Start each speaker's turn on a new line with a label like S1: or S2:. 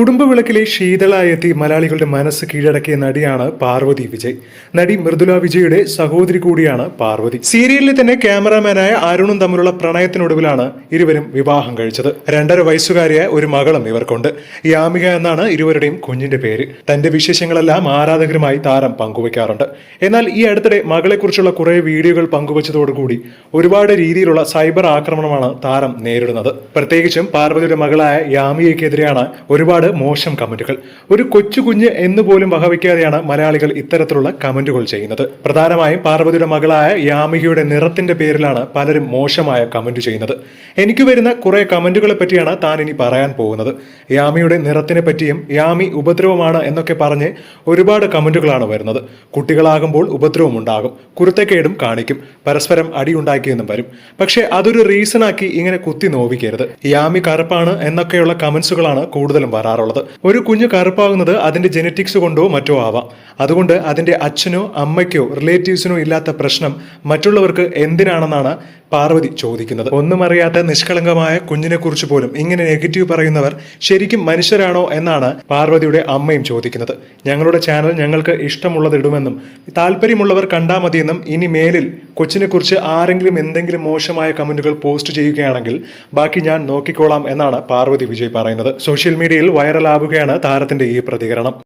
S1: കുടുംബവിളക്കിലെ ശീതളായി എത്തി മലയാളികളുടെ മനസ്സ് കീഴടക്കിയ നടിയാണ് പാർവതി വിജയ്. നടി മൃദുല വിജയുടെ സഹോദരി കൂടിയാണ് പാർവതി. സീരിയലിൽ തന്നെ ക്യാമറാമാനായ അരുണും തമ്മിലുള്ള പ്രണയത്തിനൊടുവിലാണ് ഇരുവരും വിവാഹം കഴിച്ചത്. രണ്ടര വയസ്സുകാരിയായ ഒരു മകളും ഇവർക്കുണ്ട്. യാമിക എന്നാണ് ഇരുവരുടെയും കുഞ്ഞിന്റെ പേര്. തന്റെ വിശേഷങ്ങളെല്ലാം ആരാധകരുമായി താരം പങ്കുവയ്ക്കാറുണ്ട്. എന്നാൽ ഈ അടുത്തിടെ മകളെക്കുറിച്ചുള്ള കുറെ വീഡിയോകൾ പങ്കുവച്ചതോടുകൂടി ഒരുപാട് രീതിയിലുള്ള സൈബർ ആക്രമണമാണ് താരം നേരിടുന്നത്. പ്രത്യേകിച്ചും പാർവതിയുടെ മകളായ യാമികയ്ക്കെതിരെയാണ് ഒരുപാട് മോശം കമന്റുകൾ. ഒരു കൊച്ചു കുഞ്ഞ് എന്ന് പോലും വകവയ്ക്കാതെയാണ് മലയാളികൾ ഇത്തരത്തിലുള്ള കമന്റുകൾ ചെയ്യുന്നത്. പ്രധാനമായും പാർവതിയുടെ മകളായ യാമികയുടെ നിറത്തിന്റെ പേരിലാണ് പലരും മോശമായ കമന്റ് ചെയ്യുന്നത്. എനിക്ക് വരുന്ന കുറെ കമന്റുകളെ പറ്റിയാണ് താൻ ഇനി പറയാൻ പോകുന്നത്. യാമിയുടെ നിറത്തിനെ പറ്റിയും യാമി ഉപദ്രവമാണ് എന്നൊക്കെ പറഞ്ഞ് ഒരുപാട് കമന്റുകളാണ് വരുന്നത്. കുട്ടികളാകുമ്പോൾ ഉപദ്രവം ഉണ്ടാകും. കുരുത്തക്കേടും കാണിക്കും. പരസ്പരം അടിയുണ്ടാക്കിയെന്നും വരും. പക്ഷേ അതൊരു റീസണാക്കി ഇങ്ങനെ കുത്തി നോവിക്കരുത്. യാമി കറുപ്പാണ് എന്നൊക്കെയുള്ള കമന്റ്സുകളാണ് കൂടുതലും വരാറുള്ളത് ഒരു കുഞ്ഞ് കറുപ്പാകുന്നത് അതിന്റെ ജനറ്റിക്സ് കൊണ്ടോ മറ്റോ ആവാം. അതുകൊണ്ട് അതിന്റെ അച്ഛനോ അമ്മയ്ക്കോ റിലേറ്റീവ്സിനോ ഇല്ലാത്ത പ്രശ്നം മറ്റുള്ളവർക്ക് എന്തിനാണെന്നാണ് പാർവതി ചോദിക്കുന്നത്. ഒന്നും അറിയാത്ത നിഷ്കളങ്കമായ കുഞ്ഞിനെ കുറിച്ച് പോലും ഇങ്ങനെ നെഗറ്റീവ് പറയുന്നവർ ശരിക്കും മനുഷ്യരാണോ എന്നാണ് പാർവതിയുടെ അമ്മയും ചോദിക്കുന്നത്. ഞങ്ങളുടെ ചാനൽ ഞങ്ങൾക്ക് ഇഷ്ടമുള്ളത് ഇടുമെന്നും താല്പര്യമുള്ളവർ കണ്ടാൽ മതിയെന്നും ഇനി മേലിൽ കൊച്ചിനെ കുറിച്ച് ആരെങ്കിലും എന്തെങ്കിലും മോശമായ കമന്റുകൾ പോസ്റ്റ് ചെയ്യുകയാണെങ്കിൽ ബാക്കി ഞാൻ നോക്കിക്കോളാം എന്നാണ് പാർവതി വിജയ് പറയുന്നത്. സോഷ്യൽ മീഡിയയിൽ വൈറലാവുകയാണ് താരത്തിന്റെ ഈ പ്രതികരണം.